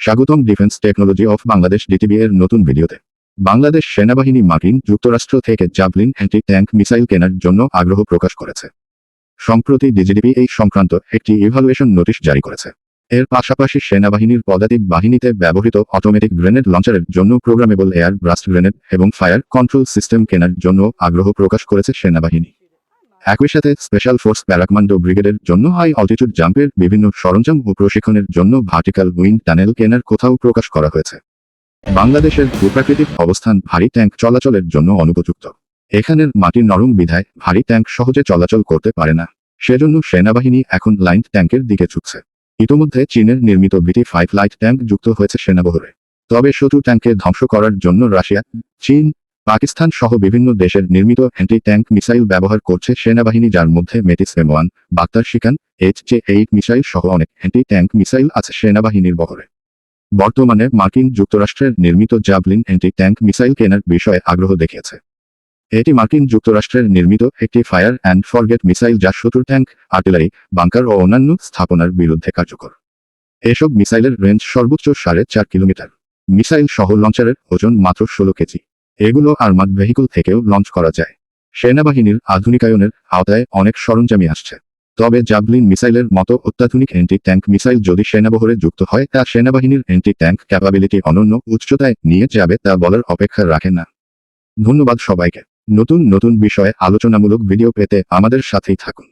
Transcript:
স্বাগতম defence technology of Bangladesh DTB এর নতুন ভিডিওতে। বাংলাদেশ সেনাবাহিনী মার্কিন যুক্তরাষ্ট্র থেকে জাভলিন অ্যান্টি ট্যাঙ্ক মিসাইল কেনার জন্য আগ্রহ প্রকাশ করেছে। সম্প্রতি ডিজিডিপি এই সংক্রান্ত একটি ইভালুয়েশন নোটিশ জারি করেছে। এর পাশাপাশি সেনাবাহিনীর পদাতিক বাহিনীতে ব্যবহৃত অটোমেটিক গ্রেনেড লঞ্চারের জন্য প্রোগ্রামেবল এয়ার ব্রাস্ট গ্রেনেড এবং ফায়ার কন্ট্রোল সিস্টেম কেনার জন্য আগ্রহ প্রকাশ করেছে সেনাবাহিনী। একই সাথে স্পেশাল ফোর্স প্যারাকমান্ডো ব্রিগেডের জন্য হাই অল্টিটিউড জাম্পের বিভিন্ন সরঞ্জাম ও প্রশিক্ষণের জন্য ভার্টিক্যাল উইন্ড টানেল কেনার কোথাও প্রকাশ করা হয়েছে। বাংলাদেশের ভূপ্রাকৃতিক অবস্থান ভারী ট্যাঙ্ক চলাচলের জন্য অনুপযুক্ত। এখানের মাটির নরম বিধায় ভারী ট্যাঙ্ক সহজে চলাচল করতে পারে না। সেজন্য সেনাবাহিনী এখন লাইন ট্যাঙ্কের দিকে ঝুঁকছে। ইতোমধ্যে চীনের নির্মিত বিটি ফাইভ লাইট ট্যাঙ্ক যুক্ত হয়েছে সেনাবহরে। তবে শত্রু ট্যাঙ্কে ধ্বংস করার জন্য রাশিয়া, চীন পাকিস্তান সহ বিভিন্ন দেশের নির্মিত অ্যান্টি ট্যাঙ্ক মিসাইল ব্যবহার করছে সেনাবাহিনী, যার মধ্যে Metis M one Baktar Shikan H J eight missile সহ অনেক অ্যান্টি ট্যাঙ্ক মিসাইল আছে সেনাবাহিনীর বহরে। বর্তমানে মার্কিন যুক্তরাষ্ট্রের নির্মিত জাভলিন অ্যান্টি ট্যাঙ্ক মিসাইল কেনার বিষয়ে আগ্রহ দেখিয়েছে। এটি মার্কিন যুক্তরাষ্ট্রের নির্মিত একটি ফায়ার অ্যান্ড ফরগেট মিসাইল যা শত্রু ট্যাঙ্ক, আর্টিলারি, বাংকার ও অন্যান্য স্থাপনার বিরুদ্ধে কার্যকর। এসব মিসাইলের রেঞ্জ সর্বোচ্চ সাড়ে চার কিলোমিটার। মিসাইল সহ লঞ্চারের ওজন মাত্র ষোলো কেজি। এগুলো আর্মাদ ভেহিকল থেকেও লঞ্চ করা যায়। সেনাবাহিনীর আধুনিকায়নের আওতায় অনেক সরঞ্জামই আসছে। তবে জাভলিন মিসাইলের মতো অত্যাধুনিক অ্যান্টি ট্যাঙ্ক মিসাইল যদি সেনাবহরে যুক্ত হয়, তা সেনাবাহিনীর অ্যান্টি ট্যাঙ্ক ক্যাপাবিলিটি অনন্য উচ্চতায় নিয়ে যাবে তা বলার অপেক্ষা রাখে না। ধন্যবাদ সবাইকে। নতুন নতুন বিষয়ে আলোচনামূলক ভিডিও পেতে আমাদের সাথেই থাকুন।